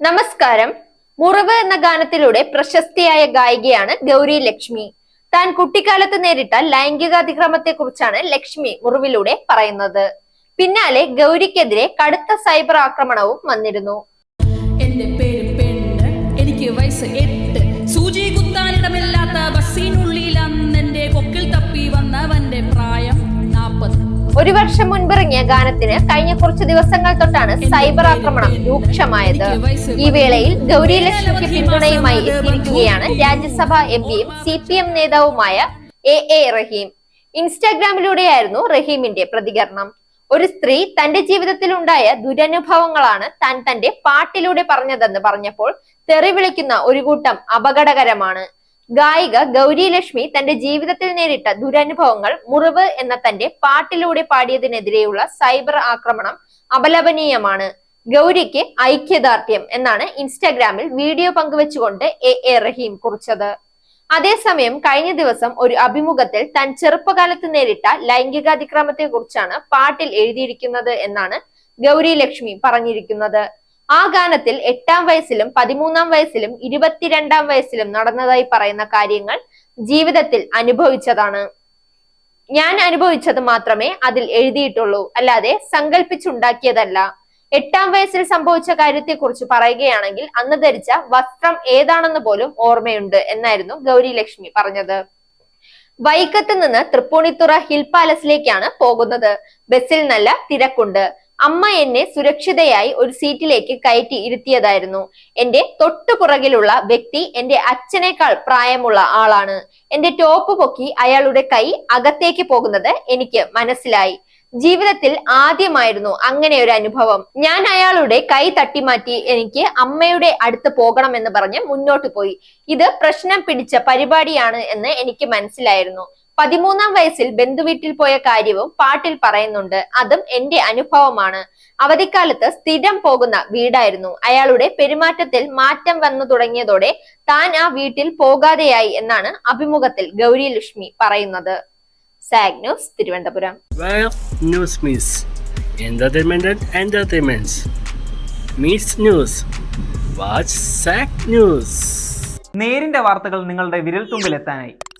നമസ്കാരം. മുറിവ് എന്ന ഗാനത്തിലൂടെ പ്രശസ്തിയായ ഗായികയാണ് ഗൗരി ലക്ഷ്മി. താൻ കുട്ടിക്കാലത്ത് നേരിട്ട ലൈംഗികാതിക്രമത്തെ കുറിച്ചാണ് ലക്ഷ്മി മുറിവിലൂടെ പറയുന്നത്. പിന്നാലെ ഗൗരിക്കെതിരെ കടുത്ത സൈബർ ആക്രമണവും വന്നിരുന്നു. എന്റെ പേര് പെണ്ണ് എനിക്ക് വയസ്സ് എട്ട്. സൂചി ഒരു വർഷം മുൻപിറങ്ങിയ ഗാനത്തിന് കഴിഞ്ഞ കുറച്ച് ദിവസങ്ങൾ തൊട്ടാണ് സൈബർ ആക്രമണം രൂക്ഷമായത്. ഈ വേളയിൽ ഗൗരി ലക്ഷ്മിക്ക് പിന്തുണയുമായി എത്തിയിരിക്കുകയാണ് രാജ്യസഭാ എം പിയും സി പി എം നേതാവുമായ എ എ റഹീം. ഇൻസ്റ്റാഗ്രാമിലൂടെയായിരുന്നു റഹീമിന്റെ പ്രതികരണം. ഒരു സ്ത്രീ തന്റെ ജീവിതത്തിൽ ഉണ്ടായ ദുരനുഭവങ്ങളാണ് താൻ തന്റെ പാട്ടിലൂടെ പറഞ്ഞതെന്ന് പറഞ്ഞപ്പോൾ തെറി വിളിക്കുന്ന ഒരു കൂട്ടം അപകടകരമാണ്. ഗായിക ഗൗരി ലക്ഷ്മി തന്റെ ജീവിതത്തിൽ നേരിട്ട ദുരനുഭവങ്ങൾ മുറിവ് എന്ന തന്റെ പാട്ടിലൂടെ പാടിയതിനെതിരെയുള്ള സൈബർ ആക്രമണം അപലപനീയമാണ്. ഗൗരിക്ക് ഐക്യദാർഢ്യം എന്നാണ് ഇൻസ്റ്റാഗ്രാമിൽ വീഡിയോ പങ്കുവെച്ചുകൊണ്ട് എ എ റഹീം കുറിച്ചത്. അതേസമയം കഴിഞ്ഞ ദിവസം ഒരു അഭിമുഖത്തിൽ താൻ ചെറുപ്പകാലത്ത് നേരിട്ട ലൈംഗികാതിക്രമത്തെ കുറിച്ചാണ് പാട്ടിൽ എഴുതിയിരിക്കുന്നത് എന്നാണ് ഗൗരി ലക്ഷ്മി പറഞ്ഞിരിക്കുന്നത്. ആ ഗാനത്തിൽ എട്ടാം വയസ്സിലും പതിമൂന്നാം വയസ്സിലും ഇരുപത്തിരണ്ടാം വയസ്സിലും നടന്നതായി പറയുന്ന കാര്യങ്ങൾ ജീവിതത്തിൽ അനുഭവിച്ചതാണ്. ഞാൻ അനുഭവിച്ചത് മാത്രമേ അതിൽ എഴുതിയിട്ടുള്ളൂ. അല്ലാതെ സങ്കല്പിച്ചുണ്ടാക്കിയതല്ല എട്ടാം വയസ്സിൽ സംഭവിച്ച കാര്യത്തെക്കുറിച്ച് പറയുകയാണെങ്കിൽ അന്ന് ധരിച്ച വസ്ത്രം ഏതാണെന്ന് പോലും ഓർമ്മയുണ്ട് എന്നായിരുന്നു ഗൗരി ലക്ഷ്മി പറഞ്ഞത്. വൈക്കത്ത് നിന്ന് തൃപ്പൂണിത്തുറ ഹിൽ പാലസിലേക്കാണ് പോകുന്നത്. ബസ്സിൽ നല്ല തിരക്കുണ്ട്. അമ്മ എന്നെ സുരക്ഷിതയായി ഒരു സീറ്റിലേക്ക് കയറ്റി ഇരുത്തിയതായിരുന്നു. എന്റെ തൊട്ടുപുറകിലുള്ള വ്യക്തി എന്റെ അച്ഛനേക്കാൾ പ്രായമുള്ള ആളാണ്. എന്റെ ടോപ്പ് പൊക്കി അയാളുടെ കൈ അകത്തേക്ക് പോകുന്നത് എനിക്ക് മനസ്സിലായി. ജീവിതത്തിൽ ആദ്യമായിരുന്നു അങ്ങനെ ഒരു അനുഭവം. ഞാൻ അയാളുടെ കൈ തട്ടിമാറ്റി എനിക്ക് അമ്മയുടെ അടുത്ത് പോകണം എന്ന് പറഞ്ഞ് മുന്നോട്ട് പോയി. ഇത് പ്രശ്നം പിടിച്ച പരിപാടിയാണ് എന്ന് എനിക്ക് മനസ്സിലായിരുന്നു. പതിമൂന്നാം വയസ്സിൽ ബന്ധുവീട്ടിൽ പോയ കാര്യവും പാട്ടിൽ പറയുന്നുണ്ട്. അതും എന്റെ അനുഭവമാണ്. അവധിക്കാലത്ത് സ്ഥിരം പോകുന്ന വീടായിരുന്നു. അയാളുടെ പെരുമാറ്റത്തിൽ മാറ്റം വന്നു തുടങ്ങിയതോടെ താൻ ആ വീട്ടിൽ പോകാതെയായി എന്നാണ് അഭിമുഖത്തിൽ ഗൗരി ലക്ഷ്മി പറയുന്നത്. SAC news Thiruvananthapuram. Well, news means entertainment and news. News SAC നേരിന്റെ വാർത്തകൾ നിങ്ങളുടെ വിരൽ എത്താനായി